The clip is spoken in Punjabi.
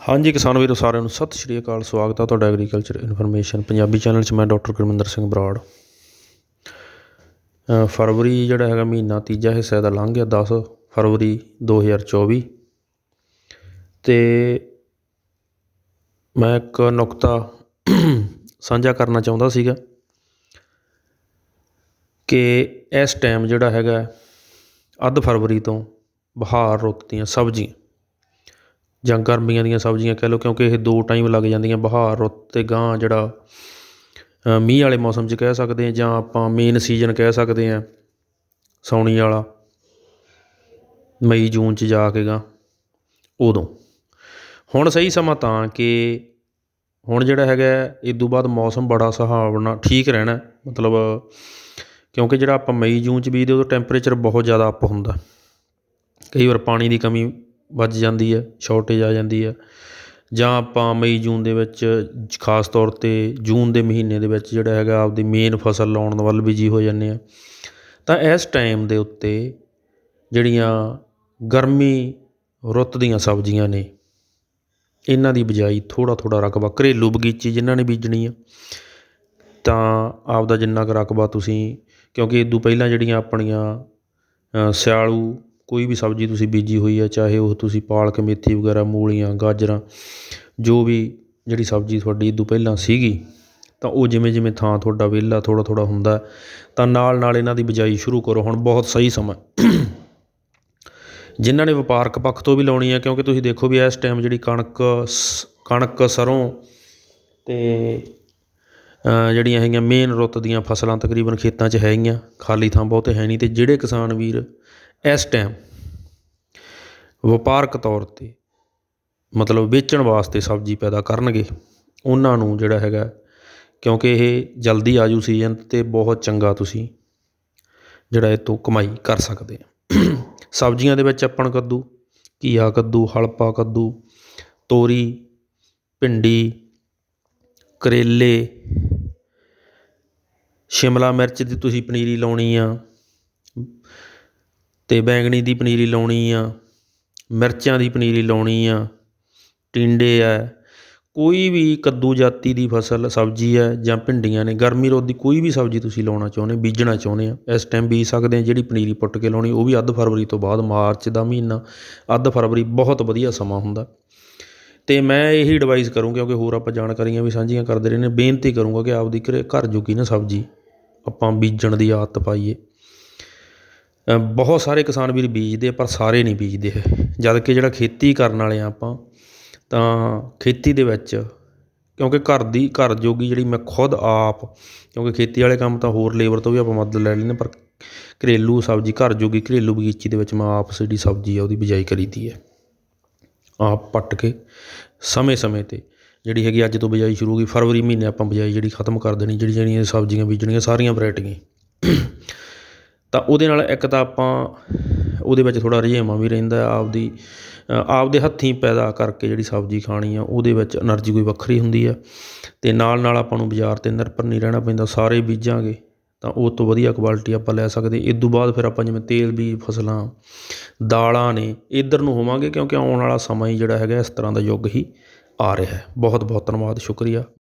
ਹਾਂਜੀ ਕਿਸਾਨ ਵੀਰੋ, ਸਾਰਿਆਂ ਨੂੰ ਸਤਿ ਸ਼੍ਰੀ ਅਕਾਲ, ਸਵਾਗਤ ਹੈ ਤੁਹਾਡਾ ਐਗਰੀਕਲਚਰ ਇਨਫੋਰਮੇਸ਼ਨ ਪੰਜਾਬੀ ਚੈਨਲ 'ਚ ਮੈਂ ਡਾਕਟਰ ਗੁਰਮਿੰਦਰ ਸਿੰਘ ਬਰਾੜ। ਫਰਵਰੀ ਜਿਹੜਾ ਹੈਗਾ ਮਹੀਨਾ, ਤੀਜਾ ਹਿੱਸਾ ਦਾ ਲੰਘ ਗਿਆ 10 ਫਰਵਰੀ 2024 ਤੇ ਮੈਂ ਇੱਕ ਨੁਕਤਾ ਸਾਂਝਾ ਕਰਨਾ ਚਾਹੁੰਦਾ ਸੀਗਾ ਕਿ ਇਸ ਟਾਈਮ ਜਿਹੜਾ ਹੈਗਾ, ਅੱਧ ਫਰਵਰੀ ਤੋਂ ਬਹਾਰ ਰੁੱਤ ਦੀਆਂ ਸਬਜ਼ੀਆਂ। ਜਾਂ ਗਰਮੀਆਂ ਦੀਆਂ ਸਬਜ਼ੀਆਂ ਕਹਿ ਲਓ, ਕਿਉਂਕਿ ਇਹ ਦੋ ਟਾਈਮ ਲੱਗ ਜਾਂਦੀਆਂ, ਬਹਾਰ, ਰੁੱਤ ਅਤੇ ਗਾਂਹ ਜਿਹੜਾ ਮੀਂਹ ਵਾਲੇ ਮੌਸਮ 'ਚ ਕਹਿ ਸਕਦੇ ਹਾਂ, ਜਾਂ ਆਪਾਂ ਮੇਨ ਸੀਜ਼ਨ ਕਹਿ ਸਕਦੇ ਹਾਂ ਸਾਉਣੀ ਵਾਲਾ, ਮਈ, ਜੂਨ 'ਚ ਜਾ ਕੇ ਗਾ, ਉਦੋਂ। ਹੁਣ ਸਹੀ ਸਮਾਂ ਤਾਂ ਕਿ ਹੁਣ ਜਿਹੜਾ ਹੈਗਾ ਇਸ ਤੋਂ ਬਾਅਦ ਮੌਸਮ ਬੜਾ ਸੁਹਾਵਣਾ, ਠੀਕ ਰਹਿਣਾ, ਮਤਲਬ ਕਿਉਂਕਿ ਜਿਹੜਾ ਆਪਾਂ ਮਈ, ਜੂਨ 'ਚ ਬੀਜਦੇ, ਉਦੋਂ ਟੈਂਪਰੇਚਰ ਬਹੁਤ ਜ਼ਿਆਦਾ ਅਪ ਹੁੰਦਾ। ਕਈ ਵਾਰ ਪਾਣੀ ਦੀ ਕਮੀ ਵੱਜ ਜਾਂਦੀ ਹੈ ਸ਼ੋਰਟੇਜ ਆ ਜਾਂਦੀ ਹੈ। ਜਾਂ ਆਪਾਂ ਮਈ, ਜੂਨ ਦੇ ਵਿੱਚ, ਖਾਸ ਤੌਰ ਤੇ ਜੂਨ ਦੇ ਮਹੀਨੇ ਦੇ ਵਿੱਚ ਜਿਹੜਾ ਹੈਗਾ ਆਪਦੀ ਮੇਨ ਫਸਲ ਲਾਉਣ ਵੱਲ ਬਿਜ਼ੀ ਹੋ ਜਾਂਦੇ ਹਾਂ। ਤਾਂ ਇਸ ਟਾਈਮ ਦੇ ਉੱਤੇ ਜਿਹੜੀਆਂ ਗਰਮੀ ਰੁੱਤ ਦੀਆਂ ਸਬਜ਼ੀਆਂ ਨੇ, ਇਹਨਾਂ ਦੀ ਬਿਜਾਈ ਥੋੜ੍ਹਾ ਥੋੜ੍ਹਾ ਰਕਬਾ, ਘਰੇਲੂ ਬਗੀਚੀ ਜਿਨ੍ਹਾਂ ਨੇ ਬੀਜਣੀ ਆ, ਤਾਂ ਆਪਦਾ ਜਿੰਨਾ ਕੁ ਰਕਬਾ ਤੁਸੀਂ, ਕਿਉਂਕਿ ਇਦੋਂ ਪਹਿਲਾਂ ਜਿਹੜੀਆਂ ਆਪਣੀਆਂ ਸਿਆਲੂ ਕੋਈ ਵੀ ਸਬਜ਼ੀ ਤੁਸੀਂ ਬੀਜੀ ਹੋਈ ਹੈ ਚਾਹੇ ਉਹ ਤੁਸੀਂ ਪਾਲਕ, ਮੇਥੀ ਵਗੈਰਾ, ਮੂਲੀਆਂ, ਗਾਜਰਾਂ, ਜੋ ਵੀ ਜਿਹੜੀ ਸਬਜ਼ੀ ਤੁਹਾਡੀ ਇਹ ਤੋਂ ਪਹਿਲਾਂ ਸੀਗੀ, ਤਾਂ ਉਹ ਜਿਵੇਂ ਜਿਵੇਂ ਥਾਂ ਤੁਹਾਡਾ ਵਿਹਲਾ ਥੋੜ੍ਹਾ ਥੋੜ੍ਹਾ ਹੁੰਦਾ, ਤਾਂ ਨਾਲ ਨਾਲ ਇਹਨਾਂ ਦੀ ਬਿਜਾਈ ਸ਼ੁਰੂ ਕਰੋ। ਹੁਣ ਬਹੁਤ ਸਹੀ ਸਮਾਂ। ਜਿਨ੍ਹਾਂ ਨੇ ਵਪਾਰਕ ਪੱਖ ਤੋਂ ਵੀ ਲਾਉਣੀ ਹੈ ਕਿਉਂਕਿ ਤੁਸੀਂ ਦੇਖੋ ਵੀ ਇਸ ਟਾਈਮ ਜਿਹੜੀ ਕਣਕ ਸ- ਕਣਕ ਸਰੋਂ ਤੇ ਜਿਹੜੀਆਂ ਹੈਗੀਆਂ ਮੇਨ ਰੁੱਤ ਦੀਆਂ ਫਸਲਾਂ ਤਕਰੀਬਨ ਖੇਤਾਂ 'ਚ ਹੈਗੀਆਂ ਖਾਲੀ ਥਾਂ ਬਹੁਤੇ ਹੈ ਨਹੀਂ ਤੇ ਜਿਹੜੇ ਕਿਸਾਨ ਵੀਰ ਇਸ ਟਾਈਮ ਵਪਾਰਕ ਤੌਰ ਤੇ ਮਤਲਬ ਵੇਚਣ ਵਾਸਤੇ ਸਬਜ਼ੀ ਪੈਦਾ ਕਰਨਗੇ, ਉਹਨਾਂ ਨੂੰ ਜਿਹੜਾ ਹੈਗਾ, ਕਿਉਂਕਿ ਇਹ ਜਲਦੀ ਆਜੂ ਸੀਜ਼ਨ ਅਤੇ ਬਹੁਤ ਚੰਗਾ ਤੁਸੀਂ ਜਿਹੜਾ ਇਹ ਤੋਂ ਕਮਾਈ ਕਰ ਸਕਦੇ ਆ ਸਬਜ਼ੀਆਂ ਦੇ ਵਿੱਚ ਆਪਾਂ ਕੱਦੂ, ਘੀਆ ਕੱਦੂ, ਹਲਪਾ ਕੱਦੂ, ਤੋਰੀ, ਭਿੰਡੀ, ਕਰੇਲੇ, ਸ਼ਿਮਲਾ ਮਿਰਚ ਦੀ ਤੁਸੀਂ ਪਨੀਰੀ ਲਾਉਣੀ ਆ ਅਤੇ ਬੈਂਗਣੀ ਦੀ ਪਨੀਰੀ ਲਾਉਣੀ ਆ, ਮਿਰਚਾਂ ਦੀ ਪਨੀਰੀ ਲਾਉਣੀ ਆ, ਟਿੰਡੇ ਹੈ ਕੋਈ ਵੀ ਕੱਦੂ ਜਾਤੀ ਦੀ ਫਸਲ ਸਬਜ਼ੀ ਹੈ ਜਾਂ ਭਿੰਡੀਆਂ ਨੇ, ਗਰਮੀ ਰੋਧ ਦੀ ਕੋਈ ਵੀ ਸਬਜ਼ੀ ਤੁਸੀਂ ਲਾਉਣਾ ਚਾਹੁੰਦੇ, ਬੀਜਣਾ ਚਾਹੁੰਦੇ ਆ, ਇਸ ਟਾਈਮ ਬੀਜ ਸਕਦੇ ਆ, ਜਿਹੜੀ ਪਨੀਰੀ ਪੁੱਟ ਕੇ ਲਾਉਣੀ, ਉਹ ਵੀ ਅੱਧ ਫਰਵਰੀ ਤੋਂ ਬਾਅਦ ਮਾਰਚ ਦਾ ਮਹੀਨਾ, ਅੱਧ ਫਰਵਰੀ ਬਹੁਤ ਵਧੀਆ ਸਮਾਂ ਹੁੰਦਾ। ਅਤੇ ਮੈਂ ਇਹੀ ਐਡਵਾਈਸ ਕਰੂੰ ਕਿਉਂਕਿ ਹੋਰ ਆਪਾਂ ਜਾਣਕਾਰੀਆਂ ਵੀ ਸਾਂਝੀਆਂ ਕਰਦੇ ਰਹਿੰਦੇ ਨੇ ਬੇਨਤੀ ਕਰੂੰਗਾ ਕਿ ਆਪਦੀ ਘਰੇ ਘਰ ਜੋਗੀ ਨਾ ਸਬਜ਼ੀ, ਆਪਾਂ ਬੀਜਣ ਦੀ ਆਦਤ ਪਾਈਏ। ਬਹੁਤ ਸਾਰੇ ਕਿਸਾਨ ਵੀਰ ਬੀਜਦੇ ਆ, ਪਰ ਸਾਰੇ ਨਹੀਂ ਬੀਜਦੇ ਹੈ ਜਦ ਕਿ ਜਿਹੜਾ ਖੇਤੀ ਕਰਨ ਵਾਲੇ ਆ ਆਪਾਂ, ਤਾਂ ਖੇਤੀ ਦੇ ਵਿੱਚ ਕਿਉਂਕਿ ਘਰ ਦੀ, ਘਰ ਜੋਗੀ ਜਿਹੜੀ ਮੈਂ ਖੁਦ ਆਪ, ਕਿਉਂਕਿ ਖੇਤੀ ਵਾਲੇ ਕੰਮ ਤਾਂ ਹੋਰ ਲੇਬਰ ਤੋਂ ਵੀ ਆਪਾਂ ਮਦਦ ਲੈ ਲੈਂਦੇ ਪਰ ਘਰੇਲੂ ਸਬਜ਼ੀ, ਘਰ ਜੋਗੀ ਘਰੇਲੂ ਬਗੀਚੀ ਦੇ ਵਿੱਚ ਮੈਂ ਆਪ ਜਿਹੜੀ ਸਬਜ਼ੀ ਆ ਉਹਦੀ ਬਿਜਾਈ ਕਰੀਦੀ ਹੈ। ਆਪ ਪੱਟ ਕੇ ਸਮੇਂ-ਸਮੇਂ ਤੇ ਜਿਹੜੀ ਹੈਗੀ ਅੱਜ ਤੋਂ ਬਿਜਾਈ ਸ਼ੁਰੂ ਹੋ ਗਈ, ਫਰਵਰੀ ਮਹੀਨੇ ਆਪਾਂ ਬਿਜਾਈ ਜਿਹੜੀ ਖਤਮ ਕਰ ਦੇਣੀ, ਜਿਹੜੀ ਜਿਹੜੀਆਂ ਸਬਜ਼ੀਆਂ ਬੀਜਣੀਆਂ, ਸਾਰੀਆਂ ਵੈਰਾਈਟੀਆਂ। ਤਾਂ ਉਹਦੇ ਨਾਲ ਇੱਕ ਤਾਂ ਆਪਾਂ ਉਹਦੇ ਵਿੱਚ ਥੋੜ੍ਹਾ ਰੁਝੇਵਾਂ ਵੀ ਰਹਿੰਦਾ ਆਪਦੀ ਆਪਦੇ ਹੱਥੀਂ ਪੈਦਾ ਕਰਕੇ ਜਿਹੜੀ ਸਬਜ਼ੀ ਖਾਣੀ ਆ, ਉਹਦੇ ਵਿੱਚ ਐਨਰਜੀ ਕੋਈ ਵੱਖਰੀ ਹੁੰਦੀ ਆ। ਅਤੇ ਨਾਲ ਨਾਲ ਆਪਾਂ ਨੂੰ ਬਾਜ਼ਾਰ 'ਤੇ ਨਿਰਭਰ ਨਹੀਂ ਰਹਿਣਾ ਪੈਂਦਾ, ਸਾਰੇ ਬੀਜਾਂਗੇ ਤਾਂ ਉਹ ਤੋਂ ਵਧੀਆ ਕੁਆਲਿਟੀ ਆਪਾਂ ਲੈ ਸਕਦੇ। ਇਹ ਤੋਂ ਬਾਅਦ ਫਿਰ ਆਪਾਂ ਜਿਵੇਂ ਤੇਲ ਬੀਜ ਫਸਲਾਂ, ਦਾਲਾਂ ਨੇ, ਇੱਧਰ ਨੂੰ ਹੋਵਾਂਗੇ ਕਿਉਂਕਿ ਆਉਣ ਵਾਲਾ ਸਮਾਂ ਹੀ ਜਿਹੜਾ ਹੈਗਾ ਇਸ ਤਰ੍ਹਾਂ ਦਾ ਯੁੱਗ ਹੀ ਆ ਰਿਹਾ ਬਹੁਤ ਬਹੁਤ ਧੰਨਵਾਦ, ਸ਼ੁਕਰੀਆ।